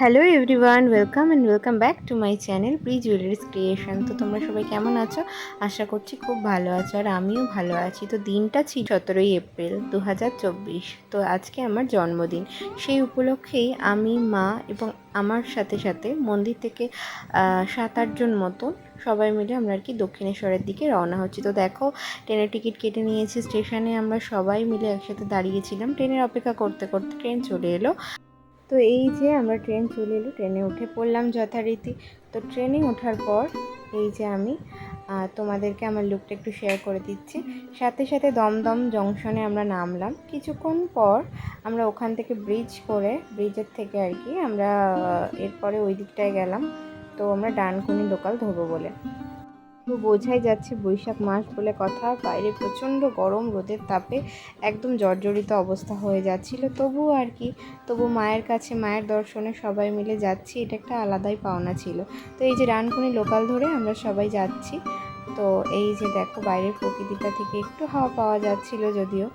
Hello everyone welcome and welcome back to my channel pre jewelleries creation তো তোমরা সবাই কেমন আছো? আশা করছি খুব ভালো আছো আর আমিও ভালো আছি। তো দিনটা ছিল সতেরোই এপ্রিল দু হাজার চব্বিশ। তো আজকে আমার জন্মদিন। সেই উপলক্ষেই আমি, মা এবং আমার সাথে সাথে মন্দির থেকে সাত আটজন মতন সবাই মিলে আমরা আর কি দক্ষিণেশ্বরের দিকে রওনা হচ্ছি। তো দেখো, ট্রেনের টিকিট কেটে নিয়েছি, স্টেশনে আমরা সবাই মিলে একসাথে দাঁড়িয়েছিলাম। ট্রেনের অপেক্ষা করতে করতে ট্রেন চলে এলো। তো এই যে আমরা ট্রেন চলে এলো, ট্রেনে উঠে পড়লাম যথারীতি। তো ট্রেনে ওঠার পর এই যে আমি তোমাদেরকে আমার লুকটা একটু শেয়ার করে দিচ্ছি। সাথে সাথে দমদম জংশনে আমরা নামলাম। কিছুক্ষণ পর আমরা ওখান থেকে ব্রিজ করে ব্রিজের থেকে আর কি আমরা, এরপরে ওই দিকটায় গেলাম। তো আমরা ডানকুনি লোকাল ধরবো বলে। বোঝাই যাচ্ছে বৈশাখ মাস বলে কথা। বাইরে প্রচণ্ড গরম, রোদের তাপে একদম জর্জরিত অবস্থা হয়ে যাচ্ছিল। তবুও আর কি, তবু মায়ের কাছে, মায়ের দর্শনে সবাই মিলে যাচ্ছি, এটা একটা আলাদাই পাওনা ছিল। তো এই যে রানকুনি লোকাল ধরে আমরা সবাই যাচ্ছি। তো এই যে দেখো বাইরের প্রকৃতিটা থেকে একটু হাওয়া পাওয়া যাচ্ছিল যদিও।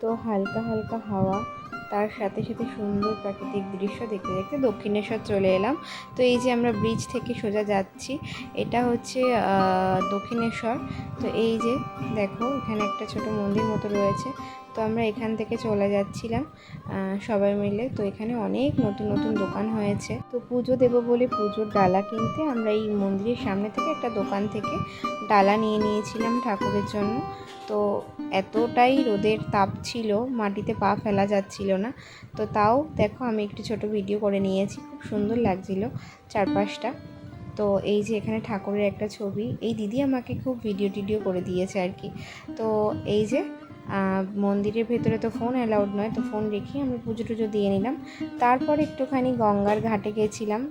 তো হালকা হালকা হাওয়া। তার সাথে সাথে সুন্দর প্রাকৃতিক দৃশ্য দেখতে দেখতে দক্ষিণেশ্বর চলে এলাম। তো এই যে আমরা ব্রিজ থেকে সোজা যাচ্ছি, এটা হচ্ছে দক্ষিণেশ্বর। তো এই যে দেখো, এখানে একটা ছোট মন্দির মতো রয়েছে। তো আমরা এখান থেকে চলে যাচ্ছিলাম সবাই মিলে। তো এখানে অনেক নতুন নতুন দোকান হয়েছে। তো পুজো দেবো বলে পুজোর ডালা কিনতে আমরা এই মন্দিরের সামনে থেকে একটা দোকান থেকে ডালা নিয়ে নিয়েছিলাম ঠাকুরের জন্য। তো এতটাই রোদের তাপ ছিল, মাটিতে পা ফেলা যাচ্ছিল না। তো তাও দেখো আমি একটি ছোট ভিডিও করে নিয়েছি, খুব সুন্দর লাগছিল চারপাশটা। তো এই যে এখানে ঠাকুরের একটা ছবি, এই দিদি আমাকে খুব ভিডিও টিডিও করে দিয়েছে আর কি। তো এই যে মন্দিরের ভেতরে তো ফোন অ্যালাউড নয়, তো ফোন রেখে আমি পুজো টুজো দিয়ে নিলাম। তারপর একটুখানি গঙ্গার ঘাটে গেছিলাম।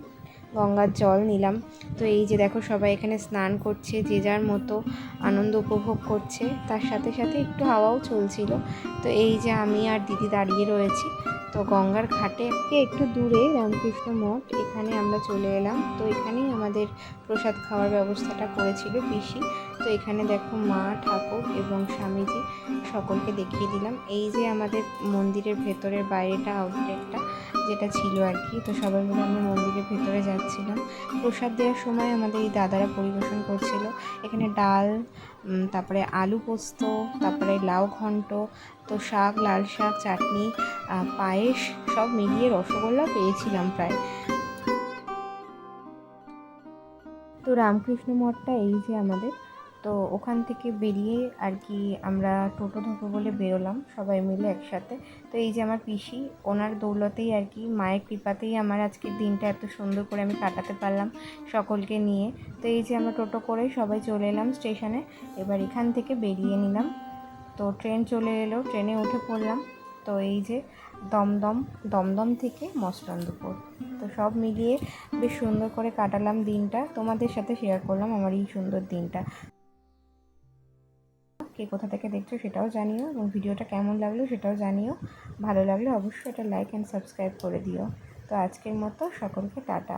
গঙ্গার জল নিলাম। তো এই যে দেখো সবাই এখানে স্নান করছে, যে যার মতো আনন্দ উপভোগ করছে। তার সাথে সাথে একটু হাওয়াও চলছিল। তো এই যে আমি আর দিদি দাঁড়িয়ে রয়েছি। তো গঙ্গার ঘাটে একটু দূরে রামকৃষ্ণ মঠ, এখানে আমরা চলে এলাম। তো এখানেই আমাদের প্রসাদ খাওয়ার ব্যবস্থাটা করেছিল পিসি। তো এখানে দেখো মা, ঠাকুর এবং স্বামীজি সকলকে দেখিয়ে দিলাম। এই যে আমাদের মন্দিরের ভেতরের বাইরেটা আউটলেটটা যেটা ছিল আর কি, তো সবাই মিলে আমরা মন্দিরের ভেতরে যাচ্ছিলাম। প্রসাদ দেওয়ার সময় আমাদের এই দাদারা পরিবেশন করছিল। এখানে ডাল তারপরে আলু পোস্ত, তারপরে লাউ ঘন্ট, তো শাক, লাল শাক, চাটনি পায়েস, সব মিলিয়ে রসগোল্লা পেয়েছিলাম প্রায়। তো রামকৃষ্ণ মঠটা এই যে আমাদের। তো ওখান থেকে বেরিয়ে আর কি আমরা টোটো ধরবো বলে বেরোলাম, সবাই মিলে একসাথে। তো এই যে আমার পিসি, ওনার দৌলতেই আর কি, মায়ের কৃপাতেই আমার আজকের দিনটা এত সুন্দর করে আমি কাটাতে পারলাম সকলকে নিয়ে। তো এই যে আমরা টোটো করে সবাই চলে এলাম স্টেশনে, এবার এখান থেকে বেরিয়ে নিলাম। তো ট্রেন চলে এলো, ট্রেনে উঠে পড়লাম। তো এই যে দমদম দমদম থেকে মস্তন্দপুর তো সব মিলিয়ে বেশ সুন্দর করে কাটালাম দিনটা। তোমাদের সাথে শেয়ার করলাম আমার এই সুন্দর দিনটা। কে কোথা থেকে দেখছ সেটাও জানিও এবং ভিডিওটা কেমন লাগল সেটাও জানিও। ভালো লাগলে অবশ্যই এটা লাইক অ্যান্ড সাবস্ক্রাইব করে দিও। তো আজকের মতো সকলকে টাটা।